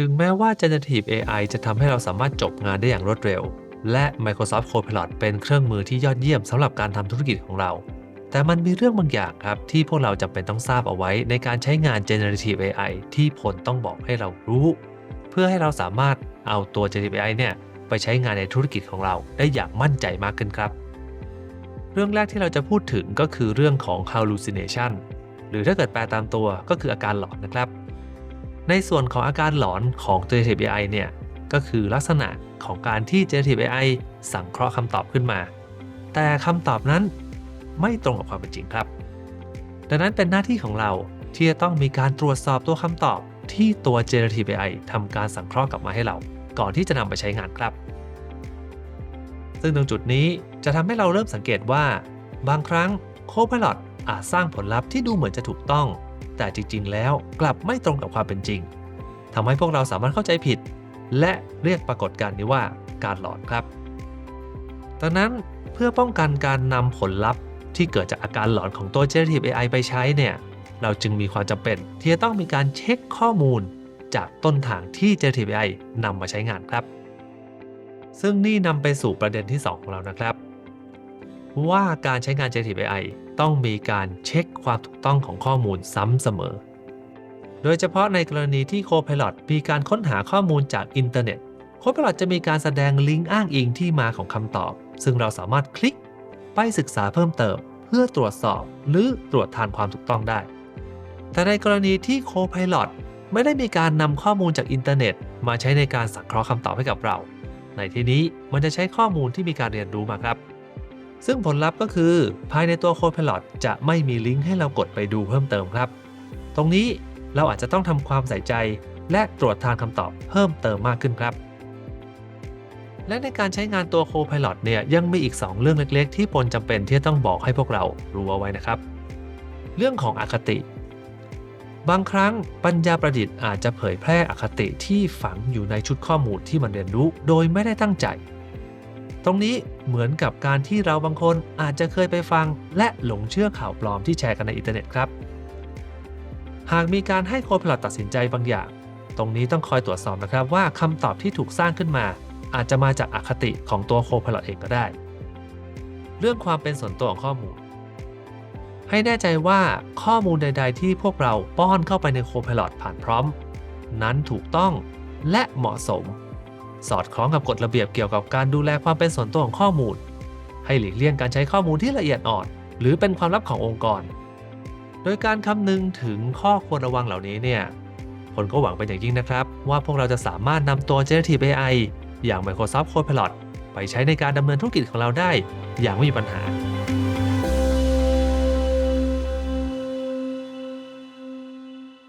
ถึงแม้ว่า Generative AI จะทำให้เราสามารถจบงานได้อย่างรวดเร็ว และ Microsoft Copilot เป็นเครื่องมือที่ยอดเยี่ยมสำหรับการทำธุรกิจของเรา แต่มันมีเรื่องบางอย่างครับ ที่พวกเราจำเป็นต้องทราบเอาไว้ในการใช้งาน Generative AI ที่พลต้องบอกให้เรารู้ เพื่อให้เราสามารถเอาตัว Generative AI เนี่ยไปใช้งานในธุรกิจของเราได้อย่างมั่นใจมากขึ้นครับ เรื่องแรกที่เราจะพูดถึงก็คือเรื่องของ hallucination หรือถ้าเกิดแปลตามตัวก็คืออาการหลอนนะครับ ในส่วนของอาการหลอนของ Generative AI เนี่ยก็คือลักษณะของการที่ Generative AI สังเคราะห์คำตอบขึ้นมา แต่คำตอบนั้นไม่ตรงกับความเป็นจริงครับ ดังนั้นเป็นหน้าที่ของเราที่จะต้องมีการตรวจสอบตัวคำตอบที่ตัว Generative AI ทำการสังเคราะห์กลับมาให้เรา ก่อนที่จะนำไปใช้งานครับ ซึ่งตรงจุดนี้จะทำให้เราเริ่มสังเกตว่า บางครั้ง Copilot อาจสร้างผลลัพธ์ที่ดูเหมือนจะถูกต้อง แต่จริง ๆ แล้วกลับไม่ตรงกับความเป็นจริงทำให้พวกเราสามารถเข้าใจผิด และเรียกปรากฏการณ์นี้ว่าการหลอนครับดังนั้นเพื่อป้องกันการนำผลลัพธ์ ที่เกิดจากอาการหลอนของตัว Generative AI ไปใช้เนี่ยเราจึงมีความจำเป็นที่จะต้องมีการเช็คข้อมูลจากต้นทางที่ Generative AI นำมาใช้งานครับ ซึ่งนี่นำไปสู่ประเด็นที่ 2 ของเรานะครับ ว่าการใช้งาน Generative AI ต้องมีการเช็คความถูกต้องของข้อมูลซ้ำเสมอ โดยเฉพาะในกรณีที่ Copilot มีการค้นหาข้อมูลจากอินเทอร์เน็ต Copilot จะมีการแสดงลิงก์อ้างอิงที่มาของคำตอบ ซึ่งเราสามารถคลิกไปศึกษาเพิ่มเติม เพื่อตรวจสอบหรือตรวจทานความถูกต้องได้ แต่ในกรณีที่ Copilot ไม่ได้มีการนำข้อมูลจากอินเทอร์เน็ต มาใช้ในการสังเคราะห์คำตอบให้กับเรา ในที่นี้มันจะใช้ข้อมูลที่มีการเรียนรู้มาครับ ซึ่งผลลัพธ์ก็คือภายในตัว Copilot จะไม่มีลิงก์ให้เรากดไปดูเพิ่มเติมครับ ตรงนี้เราอาจจะต้องทำความใส่ใจ และตรวจทานคำตอบเพิ่มเติมมากขึ้นครับ และในการใช้งานตัว Copilot เนี่ยยังมีอีก 2 เรื่องเล็กๆ ที่ปนจำเป็นที่ต้องบอกให้พวกเรารู้เอาไว้นะครับ เรื่องของอคติ บางครั้งปัญญาประดิษฐ์อาจจะเผยแพร่อคติที่ฝังอยู่ในชุดข้อมูลที่มันเรียนรู้ โดยไม่ได้ตั้งใจ ตรงนี้ เหมือนกับการที่เราบางคนอาจจะเคยไปฟัง และหลงเชื่อข่าวปลอมที่แชร์กันในอินเทอร์เน็ตครับ หากมีการให้โคพลอตตัดสินใจบางอย่าง ตรงนี้ต้องคอยตรวจสอบนะครับว่าคำตอบที่ถูกสร้างขึ้นมา อาจจะมาจากอคติของตัวโคพลอตเองก็ได้ เรื่องความเป็นส่วนตัวของข้อมูล ให้แน่ใจว่าข้อมูลใด ๆ ที่พวกเราป้อนเข้าไปในโคพลอตผ่านพร้อม นั้นถูกต้องและเหมาะสม สอดคล้องกับกฎระเบียบเกี่ยวกับการดูแลความเป็นส่วนตัวของข้อมูล ให้หลีกเลี่ยงการใช้ข้อมูลที่ละเอียดอ่อน หรือเป็นความลับขององค์กร โดยการคำนึงถึงข้อควรระวังเหล่านี้เนี่ยผลก็หวังเป็นอย่างยิ่งนะครับ ว่าพวกเราจะสามารถนำตัว Generative AI อย่าง Microsoft Copilot ไปใช้ในการดำเนินธุรกิจของเราได้ อย่างไม่มีปัญหา